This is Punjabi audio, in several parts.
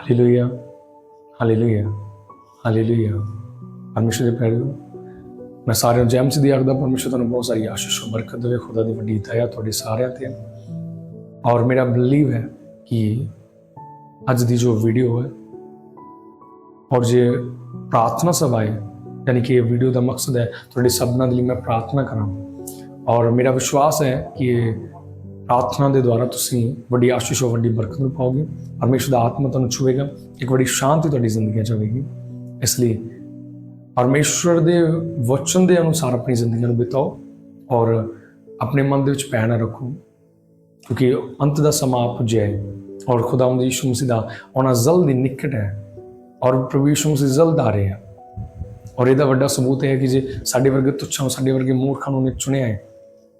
ਹਾਲੇਲੂਇਆ ਹਾਲੇਲੂਇਆ ਹਾਲੇਲੂਇਆ ਪਰਮੇਸ਼ਰ ਦੇ ਪਿਆਰਿਓ ਮੈਂ ਸਾਰਿਆਂ ਨੂੰ ਜੈਮਸ ਦੀ ਆਖਦਾ ਪਰਮੇਸ਼ਰ ਤੁਹਾਨੂੰ ਬਹੁਤ ਸਾਰੀ ਆਸ਼ੀਸ਼ ਔਰ ਬਰਕਤ ਦੇਵੇ, ਖੁਦਾ ਦੀ ਵੱਡੀ ਦਇਆ ਤੁਹਾਡੇ ਸਾਰਿਆਂ ਤੇ। ਔਰ ਮੇਰਾ ਬਲੀਵ ਹੈ ਕਿ ਅੱਜ ਦੀ ਜੋ ਵੀਡੀਓ ਹੈ, ਔਰ ਜੇ ਪ੍ਰਾਰਥਨਾ ਸਭਾ ਹੈ, ਯਾਨੀ ਕਿ ਇਹ ਵੀਡੀਓ ਦਾ ਮਕਸਦ ਹੈ ਤੁਹਾਡੇ ਸਭਨਾਂ ਦੇ ਲਈ ਮੈਂ ਪ੍ਰਾਰਥਨਾ ਕਰਾਂ ਔਰ ਮੇਰਾ ਵਿਸ਼ਵਾਸ ਹੈ ਕਿ ਪ੍ਰਾਰਥਨਾ ਦੇ ਦੁਆਰਾ ਤੁਸੀਂ ਵੱਡੀ ਆਸ਼ੀਸ਼ ਔਰ ਵੱਡੀ ਬਰਕਤ ਨੂੰ ਪਾਓਗੇ। ਪਰਮੇਸ਼ਰ ਦਾ ਆਤਮਾ ਤੁਹਾਨੂੰ ਛੂਏਗਾ ਇੱਕ ਵੱਡੀ ਸ਼ਾਂਤੀ ਤੁਹਾਡੀ ਜ਼ਿੰਦਗੀ 'ਚ ਆਵੇਗੀ। ਇਸ ਲਈ ਪਰਮੇਸ਼ਰ ਦੇ ਵਚਨ ਦੇ ਅਨੁਸਾਰ ਆਪਣੀ ਜ਼ਿੰਦਗੀ ਨੂੰ ਬਿਤਾਓ ਔਰ ਆਪਣੇ ਮਨ ਦੇ ਵਿੱਚ ਭੈ ਨਾ ਰੱਖੋ, ਕਿਉਂਕਿ ਅੰਤ ਦਾ ਸਮਾਂ ਆ ਪੁੱਜਿਆ ਹੈ ਔਰ ਖੁਦਾਵੰਦ ਯਿਸੂ ਮਸੀਹ ਦਾ ਆਉਣਾ ਜਲਦੀ ਨਿਕਟ ਹੈ ਔਰ ਪ੍ਰਭੂ ਯਿਸੂ ਮਸੀਹ ਜਲਦ ਆ ਰਹੇ ਹੈ। ਔਰ ਇਹਦਾ ਵੱਡਾ ਸਬੂਤ ਇਹ ਹੈ ਕਿ ਜੇ ਸਾਡੇ ਵਰਗੇ ਤੁੱਛਾਂ, ਸਾਡੇ ਵਰਗੇ ਮੂਰਖਾਂ ਨੂੰ ਨੇ ਚੁਣਿਆ ਹੈ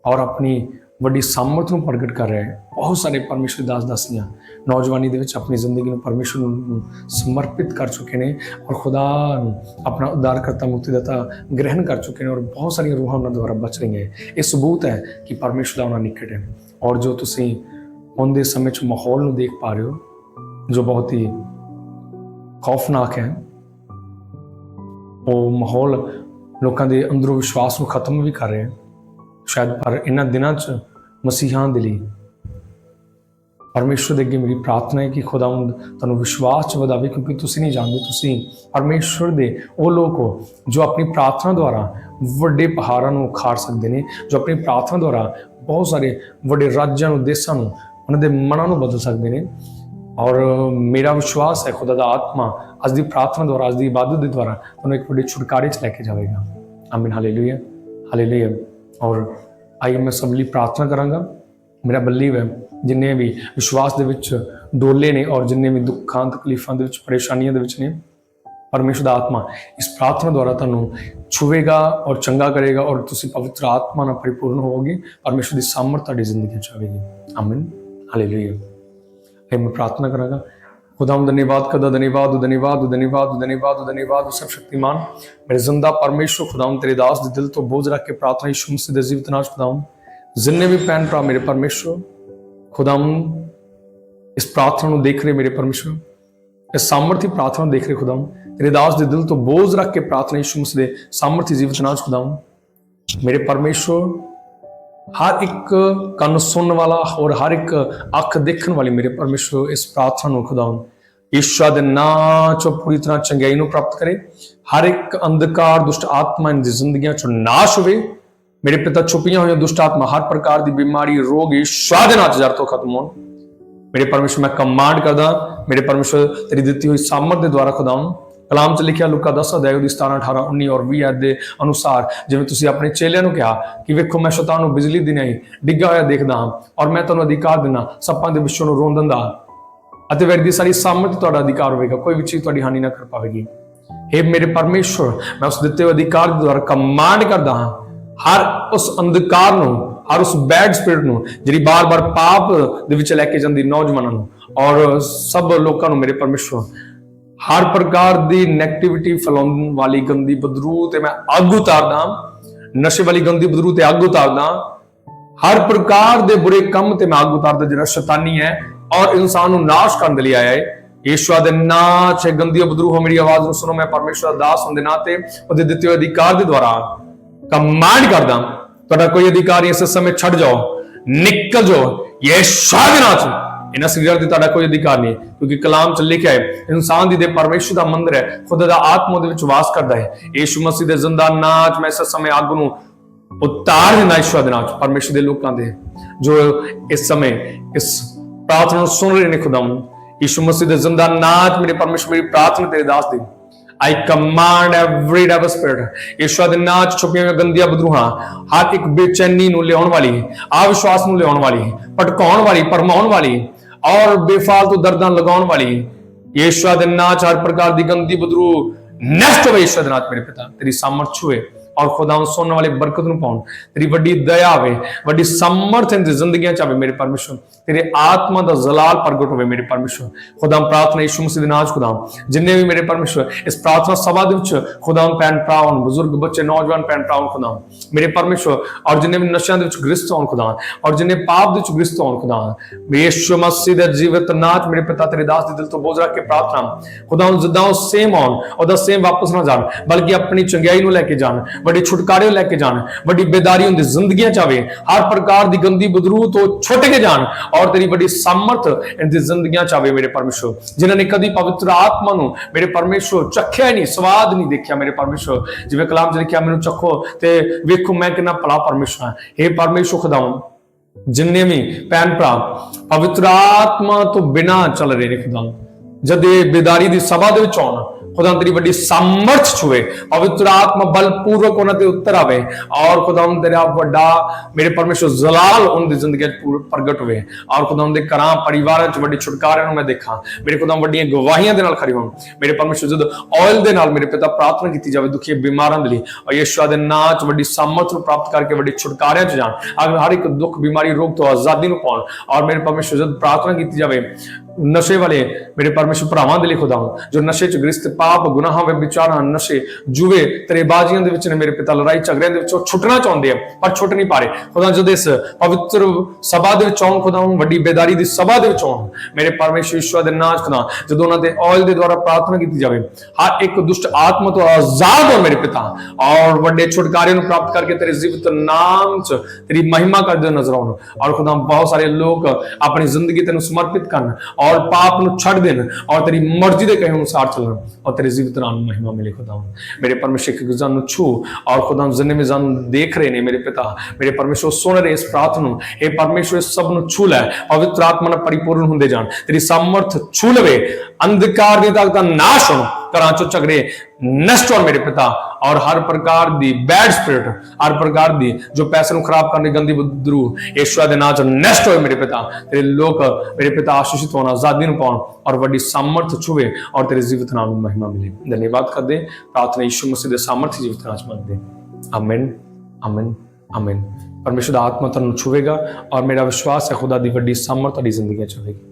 ਔਰ ਆਪਣੀ ਵੱਡੀ ਸਾਮਰਥ ਨੂੰ ਪ੍ਰਗਟ ਕਰ ਰਿਹਾ ਹੈ। ਬਹੁਤ ਸਾਰੇ ਪਰਮੇਸ਼ਰ ਦੇ ਦਾਸ ਦਾਸੀਆਂ ਨੌਜਵਾਨੀ ਦੇ ਵਿੱਚ ਆਪਣੀ ਜ਼ਿੰਦਗੀ ਨੂੰ ਪਰਮੇਸ਼ਰ ਨੂੰ ਸਮਰਪਿਤ ਕਰ ਚੁੱਕੇ ਨੇ ਔਰ ਖੁਦਾ ਨੂੰ ਆਪਣਾ ਉਦਾਰਕਰਤਾ ਮੁਕਤੀਦਾਤਾ ਗ੍ਰਹਿਣ ਕਰ ਚੁੱਕੇ ਨੇ ਔਰ ਬਹੁਤ ਸਾਰੀਆਂ ਰੂਹਾਂ ਉਹਨਾਂ ਦੁਆਰਾ ਬਚ ਰਹੀਆਂ ਹੈ ਇਹ ਸਬੂਤ ਹੈ ਕਿ ਪਰਮੇਸ਼ਰ ਦਾ ਉਹਨਾਂ ਨਿਕਟ ਹੈ। ਔਰ ਜੋ ਤੁਸੀਂ ਹੁਣ ਦੇ ਸਮੇਂ 'ਚ ਮਾਹੌਲ ਨੂੰ ਦੇਖ ਪਾ ਰਹੇ ਹੋ, ਜੋ ਬਹੁਤ ਹੀ ਖੌਫਨਾਕ ਹੈ, ਉਹ ਮਾਹੌਲ ਲੋਕਾਂ ਦੇ ਅੰਦਰੋਂ ਵਿਸ਼ਵਾਸ ਨੂੰ ਖਤਮ ਵੀ ਕਰ ਰਿਹਾ ਹੈ। ਸ਼ਾਇਦ ਪਰ ਇਹਨਾਂ ਦਿਨਾਂ 'ਚ ਮਸੀਹਾਂ ਦੇ ਲਈ। ਪਰਮੇਸ਼ਰ ਦੇ ਅੱਗੇ ਮੇਰੀ ਪ੍ਰਾਰਥਨਾ ਹੈ ਕਿ ਖੁਦਾਵੰਦ ਤੁਹਾਨੂੰ ਵਿਸ਼ਵਾਸ 'ਚ ਵਧਾਵੇ, ਕਿਉਂਕਿ ਤੁਸੀਂ ਨਹੀਂ ਜਾਣਦੇ, ਤੁਸੀਂ ਪਰਮੇਸ਼ਰ ਦੇ ਉਹ ਲੋਕ ਹੋ ਜੋ ਆਪਣੀ ਪ੍ਰਾਰਥਨਾ ਦੁਆਰਾ ਵੱਡੇ ਪਹਾੜਾਂ ਨੂੰ ਉਖਾੜ ਸਕਦੇ ਨੇ, ਜੋ ਆਪਣੀ ਪ੍ਰਾਰਥਨਾ ਦੁਆਰਾ ਬਹੁਤ ਸਾਰੇ ਵੱਡੇ ਰਾਜਾਂ ਨੂੰ, ਦੇਸ਼ਾਂ ਨੂੰ, ਉਹਨਾਂ ਦੇ ਮਨਾਂ ਨੂੰ ਬਦਲ ਸਕਦੇ ਨੇ। ਔਰ ਮੇਰਾ ਵਿਸ਼ਵਾਸ ਹੈ ਖੁਦਾ ਦਾ ਆਤਮਾ ਅੱਜ ਦੀ ਪ੍ਰਾਰਥਨਾ ਦੁਆਰਾ, ਅੱਜ ਦੀ ਇਬਾਦਤ ਦੇ ਦੁਆਰਾ ਤੁਹਾਨੂੰ ਇੱਕ ਵੱਡੇ ਛੁਟਕਾਰੇ 'ਚ ਲੈ ਕੇ ਜਾਵੇਗਾ। ਆਮੀਨ, ਹਾਲੇਲੂਇਆ ਹਾਲੇਲੂਇਆ। ਔਰ ਆਈ ਮੈਂ ਸਭ ਲਈ ਪ੍ਰਾਰਥਨਾ ਕਰਾਂਗਾ। ਮੇਰਾ ਬਲੀਵ ਹੈ, ਜਿੰਨੇ ਵੀ ਵਿਸ਼ਵਾਸ ਦੇ ਵਿੱਚ ਡੋਲੇ ਨੇ ਔਰ ਜਿੰਨੇ ਵੀ ਦੁੱਖਾਂ, ਤਕਲੀਫਾਂ ਦੇ ਵਿੱਚ, ਪਰੇਸ਼ਾਨੀਆਂ ਦੇ ਵਿੱਚ ਨੇ, ਪਰਮੇਸ਼ਰ ਦਾ ਆਤਮਾ ਇਸ ਪ੍ਰਾਰਥਨਾ ਦੁਆਰਾ ਤੁਹਾਨੂੰ ਛੂਵੇਗਾ ਔਰ ਚੰਗਾ ਕਰੇਗਾ ਔਰ ਤੁਸੀਂ ਪਵਿੱਤਰ ਆਤਮਾ ਨਾਲ ਪਰਿਪੂਰਨ ਹੋਵੋਗੇ, ਪਰਮੇਸ਼ਰ ਦੀ ਸਮਰਥ ਤੁਹਾਡੀ ਜ਼ਿੰਦਗੀ ਚ ਆਵੇਗੀ। ਆਮੀਨ ਹਾਲੇਲੂਇਆ ਮੈਂ ਪ੍ਰਾਰਥਨਾ ਕਰਾਂਗਾ खुदाम धन्यवाद, कदा धन्यवाद धन्यवाद धन्यवाद धन्यवाद धन्यवाद, सब शक्तिमान। मेरे ज़िंदा परमेश्वर, खुदाम तेरे दास दिल तो बोझ रख के प्रार्थना शुम से दजीवित नाश, खुदाम। जिन्ने भी भैन भरा मेरे परमेश्वर, खुदाम, इस प्रार्थना देख रहे मेरे परमेश्वर, इस सामर्थ्य प्रार्थना देख रहे खुदाम। तेरे दास दे दिल तो बोझ रख के प्रार्थना शुम से सामर्थ्य जीवित नाश, खुदाम। मेरे परमेश्वर ਹਰ ਇੱਕ ਕੰਨ ਸੁਣਨ ਵਾਲਾ ਔਰ ਹਰ ਇੱਕ ਅੱਖ ਦੇਖਣ ਵਾਲੀ ਮੇਰੇ ਪਰਮੇਸ਼ਵਰ ਇਸ ਪ੍ਰਾਰਥਨਾ ਨੂੰ ਖੁਦਾਵੰ ਈਸ਼ਵਰ ਦੇ ਨਾਂ ਚੋਂ ਪੂਰੀ ਤਰ੍ਹਾਂ ਚੰਗਿਆਈ ਨੂੰ ਪ੍ਰਾਪਤ ਕਰੇ। ਹਰ ਇੱਕ ਅੰਧਕਾਰ, ਦੁਸ਼ਟ ਆਤਮਾ ਇਹਨਾਂ ਦੀ ਜ਼ਿੰਦਗੀਆਂ ਚੋਂ ਨਾਸ਼ ਹੋਵੇ। ਮੇਰੇ ਪਿਤਾ ਛੁਪੀਆਂ ਹੋਈਆਂ ਦੁਸ਼ਟ ਆਤਮਾ ਹਰ ਪ੍ਰਕਾਰ ਦੀ ਬਿਮਾਰੀ, ਰੋਗ ਈਸ਼ਵਰ ਦੇ ਨਾਂ ਚ ਤੋਂ ਖਤਮ ਹੋਣ। ਮੇਰੇ ਪਰਮੇਸ਼ਵਰ, ਮੈਂ ਕਮਾਂਡ ਕਰਦਾ, ਮੇਰੇ ਪਰਮੇਸ਼ਵਰ ਤੇਰੀ ਦਿੱਤੀ ਹੋਈ ਸਾਮਰਥ ਦੇ ਦੁਆਰਾ ਖੁਦਾਵੰ ਕਲਾਮ ਚ ਲਿਖਿਆ ਲੁਕਾ 10 ਅਧਿਆਇ ਦੀ 17 18 19 ਔਰ 20 ਅਧ ਦੇ ਅਨੁਸਾਰ ਜਿਵੇਂ ਤੁਸੀਂ ਆਪਣੇ ਚੇਲਿਆਂ ਨੂੰ ਕਿਹਾ ਕਿ ਵੇਖੋ ਮੈਂ ਸ਼ੈਤਾਨ ਨੂੰ ਬਿਜਲੀ ਦੀ ਨਹੀਂ, ਡਿੱਗਾ ਹੋਇਆ ਦੇਖਦਾ ਹਾਂ ਔਰ ਮੈਂ ਤੁਹਾਨੂੰ ਅਧਿਕਾਰ ਦਿੰਦਾ, ਸੱਪਾਂ ਦੇ ਵਿਸ਼ੋਂ ਨੂੰ ਰੋਂਦਣ ਦਾ ਅਤੇ ਵੈਰ ਦੀ ਸਾਰੀ ਸਾਮਰਥ ਤੁਹਾਡਾ ਅਧਿਕਾਰ ਹੋਵੇਗਾ, ਕੋਈ ਵੀ ਚੀਜ਼ ਤੁਹਾਡੀ ਹਾਨੀ ਨਾ ਕਰ ਪਾਵੇਗੀ। हे ਮੇਰੇ ਪਰਮੇਸ਼ਵਰ, ਮੈਂ ਉਸ ਦਿੱਤੇ ਹੋਏ ਅਧਿਕਾਰ ਦੇ ਦੁਆਰਾ ਕਮਾਂਡ ਕਰਦਾ ਹਾਂ, ਹਰ ਉਸ ਅੰਧਕਾਰ ਨੂੰ, ਹਰ ਉਸ ਬੈਡ ਸਪਿਰਿਟ ਨੂੰ, ਜਿਹੜੀ ਬਾਰ-ਬਾਰ ਪਾਪ ਦੇ ਵਿੱਚ ਲੈ ਕੇ ਜਾਂਦੀ ਨੌਜਵਾਨਾਂ ਨੂੰ ਔਰ ਸਭ ਲੋਕਾਂ ਨੂੰ ਮੇਰੇ ਪਰਮੇਸ਼ਵਰ ਹਰ ਪ੍ਰਕਾਰ ਦੀ 네ਗੇਟਿਵਿਟੀ ਫੈਲਾਉਣ ਵਾਲੀ ਗੰਦੀ ਬਦਰੂ ਤੇ ਮੈਂ ਅੱਗ ਉਤਾਰਦਾ ਨਸ਼ੇ ਵਾਲੀ ਗੰਦੀ ਬਦਰੂ ਤੇ ਅੱਗ ਉਤਾਰਦਾ ਹਰ ਪ੍ਰਕਾਰ ਦੇ ਬੁਰੇ ਕੰਮ ਤੇ ਮੈਂ ਅੱਗ ਉਤਾਰਦਾ, ਜਿਹੜਾ ਸ਼ੈਤਾਨੀ ਹੈ ਔਰ ਇਨਸਾਨ ਨੂੰ ਨਾਸ਼ ਕਰਨ ਦੇ ਲਈ ਆਇਆ ਹੈ। ਈਸ਼ਵਰ ਦੇ ਨਾਂ 'ਚ ਗੰਦੀ ਬਦਰੂ ਹੋ ਮੇਰੀ ਆਵਾਜ਼ ਨੂੰ ਸੁਣੋ, ਮੈਂ ਪਰਮੇਸ਼ਵਰ ਦਾ ਦਾਸ ਹੁੰਦੇ ਦੇ ਨਾਂ ਤੇ ਉਹਦੇ ਦਿੱਤੇ ਹੋਏ ਅਧਿਕਾਰ ਦੇ ਦੁਆਰਾ ਕਮਾਂਡ ਕਰਦਾ ਤੁਹਾਡਾ ਕੋਈ ਅਧਿਕਾਰ ਇਸ ਸਮੇਂ ਛੱਡ ਜਾਓ, ਨਿਕਲ ਜਾਓ ਯੇਸ਼ੂਆ ਦੇ ਨਾਂ 'ਚ। ਇਹਨਾਂ ਸਰੀਰਾਂ ਤੇ ਤੁਹਾਡਾ ਕੋਈ ਅਧਿਕਾਰ ਨਹੀਂ ਕਿਉਂਕਿ ਕਲਾਮ ਚ ਲਿਖਿਆ ਹੈ, ਇਨਸਾਨ ਦੀ ਦੇ ਪਰਮੇਸ਼ਰ ਦਾ ਮੰਦਰ ਹੈ, ਖੁਦਾ ਦਾ ਆਤਮਾ ਦੇ ਵਿੱਚ ਵਾਸ ਕਰਦਾ ਹੈ। ਯੀਸ਼ੂ ਮਸੀਹ ਦੇ ਜ਼ਿੰਦਾ ਨਾਚ ਮੈਂ ਇਸ ਸਮੇਂ ਅੱਗ ਨੂੰ ਉਤਾਰ ਦੇਣਾ ਈਸ਼ਵਰ ਦੇ ਨਾਚ ਪਰਮੇਸ਼ਰ ਦੇ ਲੋਕਾਂ ਦੇ, ਜੋ ਇਸ ਸਮੇਂ ਇਸ ਪ੍ਰਾਰਥਨਾ ਨੂੰ ਸੁਣ ਰਹੇ ਨੇ ਖੁਦਾਮ ਯੀਸ਼ੂ ਮਸੀਹ ਦੇ ਜ਼ਿੰਦਾ ਨਾਚ ਮੇਰੇ ਪਰਮੇਸ਼ਰ ਮੇਰੀ ਪ੍ਰਾਰਥਨਾ ਤੇਰੇ ਦਾਸ ਦੀ। I command every devil spirit, ਈਸ਼ਵਰ ਦੇ ਨਾਂ ਛੁਪੀਆਂ ਹੋਈਆਂ ਗੰਦੀਆਂ ਬਦਰੂਹਾਂ ਹਰ ਇੱਕ ਬੇਚੈਨੀ ਨੂੰ ਲਿਆਉਣ ਵਾਲੀ ਆ ਵਿਸ਼ਵਾਸ ਨੂੰ ਲਿਆਉਣ ਵਾਲੀ ਭਟਕਾਉਣ ਵਾਲੀ ਪਰਮਾਉਣ ਵਾਲੀ ਔਰ ਬੇਫਾਲਤੂ ਦਰਦਾਂ ਲਗਾਉਣ ਵਾਲੀ ਈਸ਼ਵਰ ਦੇ ਨਾਚ ਹਰ ਪ੍ਰਕਾਰ ਦੀ ਗੰਦੀ ਬਦਰੂ ਨਸ਼ਟ ਹੋਵੇ ਈਸ਼ਵਰ ਦੇ ਨਾਚ ਮੇਰੇ ਪਿਤਾ, ਤੇਰੀ ਸਾਮਰਥ ਛੂਏ। ਔਰ ਖੁਦਾਵੰ ਸੁਣਨ ਵਾਲੇ ਬਰਕਤ ਨੂੰ ਪਾਉਣ। ਤੇਰੀ ਵੱਡੀ ਦਇਆ ਆਵੇ ਵੱਡੀ ਸਮਰਥ ਇੰਦ ਜ਼ਿੰਦਗੀਆਂ ਚ ਆਵੇ ਮੇਰੇ ਪਰਮੇਸ਼ਵਰ ਤੇਰੇ ਆਤਮਾ ਦਾ ਜ਼ਲਾਲ ਪ੍ਰਗਟ ਹੋਵੇ ਮੇਰੇ ਪਰਮੇਸ਼ਵਰ ਖੁਦਾਵੰ ਪ੍ਰਾਰਥਨਾ ਯਿਸੂ ਮਸੀਹ ਦੇ ਨਾਮ ਚ ਖੁਦਾਵੰ ਜਿੰਨੇ ਵੀ ਮੇਰੇ ਪਰਮੇਸ਼ਵਰ ਇਸ ਪ੍ਰਾਰਥਨਾ ਸਭਾ ਦੇ ਵਿੱਚ ਖੁਦਾਵੰ ਭੈਣ ਭਰਾ ਬਜ਼ੁਰਗ ਬੱਚੇ, ਨੌਜਵਾਨ ਭੈਣ ਭਰਾ ਹੋਣ ਮੇਰੇ ਪਰਮੇਸ਼ਵਰ ਔਰ ਜਿੰਨੇ ਵੀ ਨਸ਼ਿਆਂ ਦੇ ਵਿੱਚ ਗ੍ਰਸਤ ਹੋਣ ਖੁਦਾਵੰ ਔਰ ਜਿੰਨੇ ਪਾਪ ਦੇ ਵਿੱਚ ਗ੍ਰਸਤ ਹੋਣ ਖੁਦਾਵੰ ਯਿਸੂ ਮਸੀਹ ਦੇ ਜੀਵਤ ਨਾਚ ਮੇਰੇ ਪਿਤਾ ਤੇਰੇ ਦਾਸ ਦੇ ਦਿਲ ਤੋਂ ਬੋਝ ਰੱਖ ਕੇ ਪ੍ਰਾਰਥਨਾ। ਖੁਦਾਵੰ ਜਿੱਦਾਂ ਉਹ ਸੇਮ ਆਉਣ ਉਹਦਾ ਸੇਮ ਵਾਪਸ ਨਾ ਜਾਣ, ਬਲਕਿ ਆਪਣੀ ਚੰਗਿਆਈ ਨੂੰ ਲੈ ਕੇ ਜਾਣ। ਵੱਡੇ ਛੁਟਕਾਰੇ ਲੈ ਕੇ ਜਾਣ, ਵੱਡੀ ਬੇਦਾਰੀ ਹੁੰਦੀ ਜ਼ਿੰਦਗੀਆਂ ਚ ਆਵੇ, ਹਰ ਪ੍ਰਕਾਰ ਦੀ ਗੰਦੀ ਬਦਰੂ ਤੋਂ ਛੁੱਟ ਕੇ ਜਾਣ ਔਰ ਤੇਰੀ ਵੱਡੀ ਸਮਰਥ ਇਹਨਾਂ ਦੀ ਜ਼ਿੰਦਗੀਆਂ ਚ ਆਵੇ ਮੇਰੇ ਪਰਮੇਸ਼ਵਰ ਜਿਨ੍ਹਾਂ ਨੇ ਕਦੀ ਪਵਿੱਤਰ ਆਤਮਾ ਨੂੰ ਮੇਰੇ ਪਰਮੇਸ਼ਵਰ ਚੱਖਿਆ ਹੀ ਨਹੀਂ, ਸਵਾਦ ਨਹੀਂ ਦੇਖਿਆ ਮੇਰੇ ਪਰਮੇਸ਼ਵਰ ਜਿਵੇਂ ਕਲਾਮ ਚ ਲਿਖਿਆ, ਮੈਨੂੰ ਚੱਖੋ ਤੇ ਵੇਖੋ ਮੈਂ ਕਿੰਨਾ ਭਲਾ ਪਰਮੇਸ਼ਵਰ ਹਾਂ। हे ਪਰਮੇਸ਼ਵਰ ਖੁਦਾਵੰ ਜਿੰਨੇ ਵੀ ਭੈਣ ਭਰਾ, ਪਵਿੱਤਰ ਆਤਮਾ ਤੋਂ ਬਿਨਾ ਚੱਲ ਰਹੇ ਨੇ ਖੁਦਾ ਜਦ ਇਹ ਬੇਦਾਰੀ ਦੀ ਸਭਾ ਦੇ ਵਿੱਚ ਆਉਣ ਖੁਦਾ ਤੇਰੀ ਵੱਡੀ ਸਮਰਥ ਛੁਏ, ਪਵਿੱਤਰ ਆਤਮਾ ਬਲਪੂਰਵਕ ਉਹਨਾਂ ਤੇ ਉੱਤਰ ਆਵੇ ਔਰ ਖੁਦਾ ਤੇਰਾ ਵੱਡਾ, ਮੇਰੇ ਪਰਮੇਸ਼ਰ ਜ਼ਲਾਲ ਉਹਨਾਂ ਦੀ ਜ਼ਿੰਦਗੀ ਵਿੱਚ ਪ੍ਰਗਟ ਹੋਵੇ। ਔਰ ਖੁਦਾ ਦੇ ਘਰਾਂ, ਪਰਿਵਾਰਾਂ ਚ ਵੱਡੀ ਛੁਟਕਾਰੇ ਨੂੰ ਮੈਂ ਦੇਖਾਂ। ਮੇਰੇ ਖੁਦਾ ਵੱਡੀਆਂ ਗਵਾਹੀਆਂ ਦੇ ਨਾਲ ਖੜੀ ਹੋਣ। ਮੇਰੇ ਪਰਮੇਸ਼ਰ ਜਦ ਆਇਲ ਦੇ ਨਾਲ ਮੇਰੇ ਪਿਤਾ ਪ੍ਰਾਰਥਨਾ ਕੀਤੀ ਜਾਵੇ ਦੁਖੀ ਬਿਮਾਰਾਂ ਦੇ ਲਈ, ਔਰ ਯਿਸੂ ਦੇ ਨਾਂ ਚ ਵੱਡੀ ਸਮਰਥ ਨੂੰ ਪ੍ਰਾਪਤ ਕਰਕੇ ਵੱਡੇ ਛੁਟਕਾਰਿਆਂ ਚ ਜਾਣ। ਅਗਰ ਹਰ ਇੱਕ ਦੁੱਖ, ਬਿਮਾਰੀ, ਰੋਗ ਤੋਂ ਆਜ਼ਾਦੀ ਨੂੰ ਪਾਉਣ, ਔਰ ਮੇਰੇ ਪਰਮੇਸ਼ਰ ਜਦ ਪ੍ਰਾਰਥਨਾ ਕੀਤੀ ਜਾਵੇ ਨਸ਼ੇ ਵਾਲੇ ਮੇਰੇ ਪਰਮੇਸ਼ਰ ਭਰਾਵਾਂ ਦੇ ਲਈ ਖੁਦਾ ਜੋ ਨਸ਼ੇ ਚ ਗ੍ਰਸਤ ਪਾਪ, ਗੁਨਾਹਾਂ ਵਿੱਚ ਵਿਚਾਰਾਂ ਨਸ਼ੇ, ਜੂਏ, ਤਰੇਬਾਜ਼ੀਆਂ ਦੇ ਵਿੱਚ ਨੇ ਮੇਰੇ ਪਿਤਾ, ਲੜਾਈ ਝਗੜਿਆਂ ਦੇ ਵਿੱਚੋਂ ਛੁੱਟਣਾ ਚਾਹੁੰਦੇ ਆ, ਪਰ ਛੁੱਟ ਨਹੀਂ ਪਾ ਰਹੇ। ਖੁਦਾ ਜਦ ਇਸ ਪਵਿੱਤਰ ਸਭਾ ਦੇ ਵਿੱਚ ਆਉਣ, ਖੁਦਾ ਵੱਡੀ ਬੇਦਾਰੀ ਦੀ ਸਭਾ ਦੇ ਵਿੱਚ ਆਉਣ, ਮੇਰੇ ਪਰਮੇਸ਼ਰ ਈਸ਼ਵਰ ਦੇ ਨਾਮ ਖੁਦਾ ਜਦੋਂ ਉਹਨਾਂ ਦੇ ਆਇਲ ਦੇ ਦੁਆਰਾ ਪ੍ਰਾਰਥਨਾ ਕੀਤੀ ਜਾਵੇ, ਹਰ ਇੱਕ ਦੁਸ਼ਟ ਆਤਮਾ ਤੋਂ ਆਜ਼ਾਦ ਹੋ ਮੇਰੇ ਪਿਤਾ, ਔਰ ਵੱਡੇ ਛੁਟਕਾਰੇ ਨੂੰ ਪ੍ਰਾਪਤ ਕਰਕੇ ਤੇਰੇ ਜੀਵਤ ਨਾਮ 'ਚ ਤੇਰੀ ਮਹਿਮਾ ਕਰਦੇ ਨਜ਼ਰ ਆਉਣ, ਔਰ ਖੁਦਾ ਬਹੁਤ ਸਾਰੇ ਲੋਕ ਆਪਣੀ ਜ਼ਿੰਦਗੀ ਤੈਨੂੰ ਸਮਰਪਿਤ ਕਰਨ ਔਰ ਪਾਪ ਨੂੰ ਛੱਡ ਦੇਣ ਔਰ ਤੇਰੀ ਮਰਜ਼ੀ ਦੇ ਕਹੇ ਅਨੁਸਾਰ ਚੱਲਣ ਔਰ ਤੇਰੇ ਜੀਵਤ ਨਾਮ ਮਹਿਮਾ ਮਿਲੇ ਖੁਦਾ ਮੇਰੇ ਪਰਮੇਸ਼ਰ ਕੇ ਗੁਜ਼ਾਰ ਨੂੰ ਛੂ ਔਰ ਖੁਦਾ ਜਿੰਨੇ ਵੀ ਜਨ ਦੇਖ ਰਹੇ ਨੇ ਮੇਰੇ ਪਿਤਾ ਮੇਰੇ ਪਰਮੇਸ਼ਰ ਸੁਣ ਰਹੇ ਇਸ ਪ੍ਰਾਰਥਨਾ ਨੂੰ ਇਹ ਪਰਮੇਸ਼ਰ ਇਸ ਸਭ ਨੂੰ ਛੂ ਲੈ ਪਵਿੱਤਰ ਆਤਮਾ ਨਾਲ ਪਰਿਪੂਰਨ ਹੁੰਦੇ ਜਾਣ ਤੇਰੀ ਸਮਰਥ ਛੂ ਲਵੇ ਅੰਧਕਾਰ ਦੀ ਤਾਕਤ ਦਾ ਨਾਸ਼ ਹੋਣ ਘਰਾਂ ਚੋਂ ਝਗੜੇ ਨਸ਼ਟ ਹੋਣ ਮੇਰੇ ਪਿਤਾ ਔਰ ਹਰ ਪ੍ਰਕਾਰ ਦੀ ਬੈਡ ਸਪਿਰਿਟ ਹਰ ਪ੍ਰਕਾਰ ਦੀ ਜੋ ਪੈਸੇ ਨੂੰ ਖਰਾਬ ਕਰਨ ਦੀ ਗੰਦੀ ਬਦਰੂ ਯਿਸੂ ਦੇ ਨਾਂ ਚ ਨਸ਼ਟ ਹੋਏ ਮੇਰੇ ਪਿਤਾ, ਤੇਰੇ ਲੋਕ ਮੇਰੇ ਪਿਤਾ ਆਸ਼ੀਸ਼ਿਤ ਹੋਣ, ਆਜ਼ਾਦੀ ਨੂੰ ਪਾਉਣ, ਔਰ ਵੱਡੀ ਸਮਰਥ ਛੁਵੇ ਔਰ ਤੇਰੇ ਜੀਵਤ ਨਾਮ ਨੂੰ ਮਹਿਮਾ ਮਿਲੇ। ਧੰਨਵਾਦ ਕਰਦੇ, ਪ੍ਰਾਰਥਨਾ ਯਿਸੂ ਮਸੀਹ ਦੇ ਸਮਰਥ ਜੀਵਤ ਨਾਮ ਚ ਮੰਗਦੇ ਆਮੀਨ ਆਮੀਨ ਆਮੀਨ ਪਰਮੇਸ਼ਰ ਦਾ ਆਤਮਾ ਤੁਹਾਨੂੰ ਛੁਵੇਗਾ, ਔਰ ਮੇਰਾ ਵਿਸ਼ਵਾਸ ਹੈ ਖੁਦਾ ਦੀ ਵੱਡੀ ਸਮਰਥ ਤੁਹਾਡੀ ਜ਼ਿੰਦਗੀ ਚ ਹੋਵੇਗੀ।